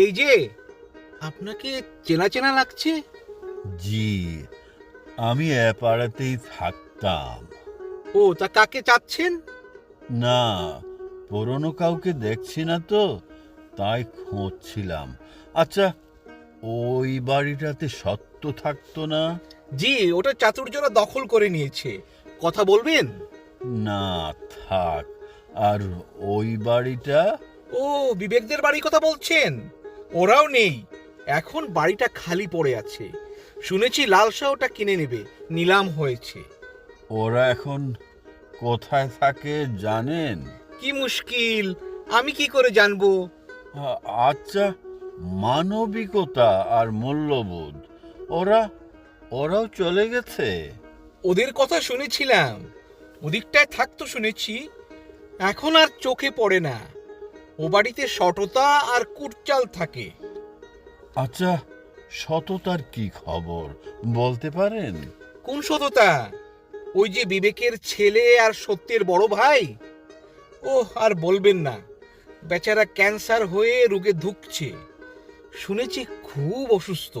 এই যে আপনাকে চেনা চেনা লাগছে? জি আমি এ পাড়াতেই থাকতাম। ও তা কাকে চাচ্ছেন? না পুরনো কাউকে দেখছি না তো তাই খুঁজছিলাম। আচ্ছা ওই বাড়িটাতে সত্য থাকতো না? জি ওটা চাতুর্যরা দখল করে নিয়েছে। কথা বলবেন? না থাক আর ওই বাড়িটা? ও বিবেকদের বাড়ির কথা বলছেন? ওরাও নেই। এখন বাড়িটা খালি পড়ে আছে। শুনেছি লালসা ওটা কিনে নেবে। নিলাম হয়েছে। ওরা এখন কোথায় থাকে জানেন? কি মুশকিল। আমি কি করে জানব? আচ্ছা মানবিকতা আর মূল্যবোধ। ওরা ওরাও চলে গেছে। ওদের কথা শুনেছিলাম। ওদিকটায় থাকতো শুনেছি। এখন আর চোখে পড়ে না। ও বাড়িতে সটতা আর কুটচাল থাকে। আচ্ছা সততার কি খবর? বলতে পারেন? কোন সততা? ওই যে বিবেকের ছেলে আর সত্যের বড় ভাই? ওহ আর বলবেন না। বেচারা ক্যান্সার হয়ে রোগে ধুকছে। শুনেছি খুব অসুস্থ।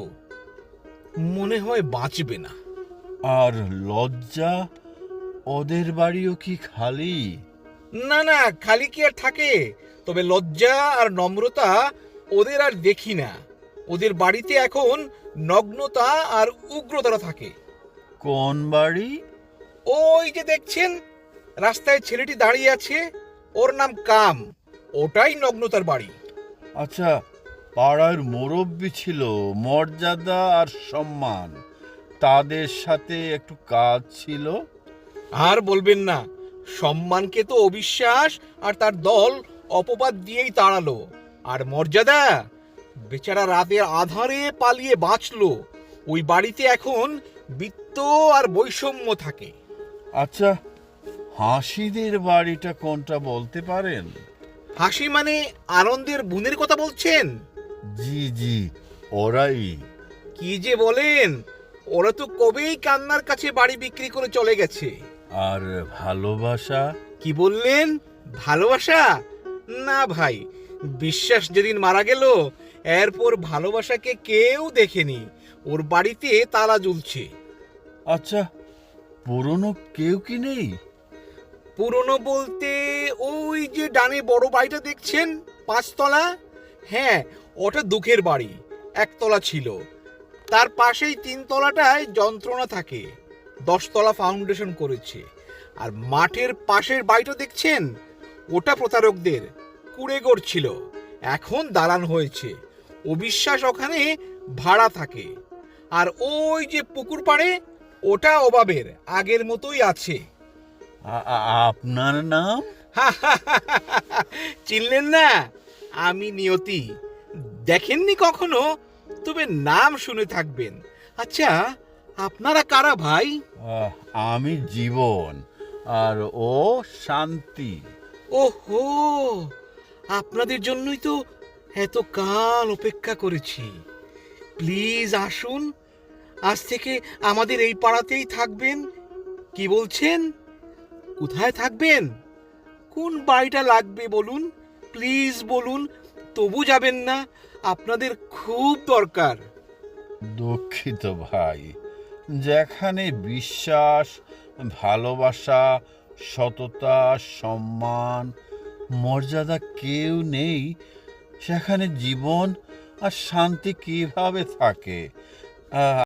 মনে হয় বাঁচবে না। আর লজ্জা? ওদের বাড়িও কি খালি? না না খালি কি আর থাকে? তবে লজ্জা আর নম্রতা ওদের আর দেখি না। ওদের বাড়িতে এখন নগ্নতা আর উগ্রতা থাকে। কোন বাড়ি? ওই যে দেখছেন রাস্তায় ছেলেটি দাঁড়িয়ে আছে ওর নাম কাম। ওটাই নগ্নতার বাড়ি। আচ্ছা পাড়ার মুরব্বী ছিল মর্যাদা আর সম্মান। তাদের সাথে একটু কাজ ছিল? আর বলবেন না সম্মানকে তো অবিশ্বাস আর তার দল অপবাদ দিয়েই তাড়ালো আর মর্যাদা বেচারা রাতের আধারে পালিয়ে বাঁচলো। ওই বাড়িতে এখন বৃত্ত আর বৈষম্য থাকে। আচ্ছা হাসিদের বাড়িটা কোনটা বলতে পারেন? হাসি মানে আনন্দের বোনের কথা বলছেন? জি জি ওরাই। কি যে বলেন ওরা তো কবেই কান্নার কাছে বাড়ি বিক্রি করে চলে গেছে। আর ভালোবাসা? কি বললেন? ভালোবাসা? না ভাই বিশ্বাস যেদিন মারা গেল এরপর ভালোবাসাকে কেউ দেখেনি। ওর বাড়িতে তালা ঝুলছে আচ্ছা পুরনো কেউ কি নেই? পুরনো বলতে ওই যে ডানে বড় বাড়িটা দেখছেন পাঁচতলা? হ্যাঁ ওটা দুঃখের বাড়ি একতলা ছিল। তার পাশেই তিনতলাটায় যন্ত্রণা থাকে। দশতলা ফাউন্ডেশন করেছে। আর মাঠের পাশের বাড়িটা দেখছেন? ওটা প্রতারকদের কুড়ে ছিল। এখন দালান হয়েছে। অবিশ্বাস ওখানে ভাড়া থাকে। আর ওই যে পুকুর পাড়ে ওটা অভাবের আগের মতোই আছে। আপনার নাম? চিনলেন না? আমি নিয়তি। দেখেননি কখনো? তবে নাম শুনে থাকবেন। আচ্ছা আপনারা কারা ভাই? আমি জীবন আর ও শান্তি। ওহো আপনাদের জন্যই তো এত কাল অপেক্ষা করেছি। প্লিজ আসুন আজ থেকে আমাদের এই পাড়াতেই থাকবেন। কি বলছেন? কোথায় থাকবেন? কোন বাড়িটা লাগবে বলুন? প্লিজ বলুন তবু যাবেন না আপনাদের খুব দরকার। দুঃখিত ভাই যেখানে বিশ্বাস ভালোবাসা সততা সম্মান মর্যাদা কেউ নেই সেখানে জীবন আর শান্তি কীভাবে থাকে?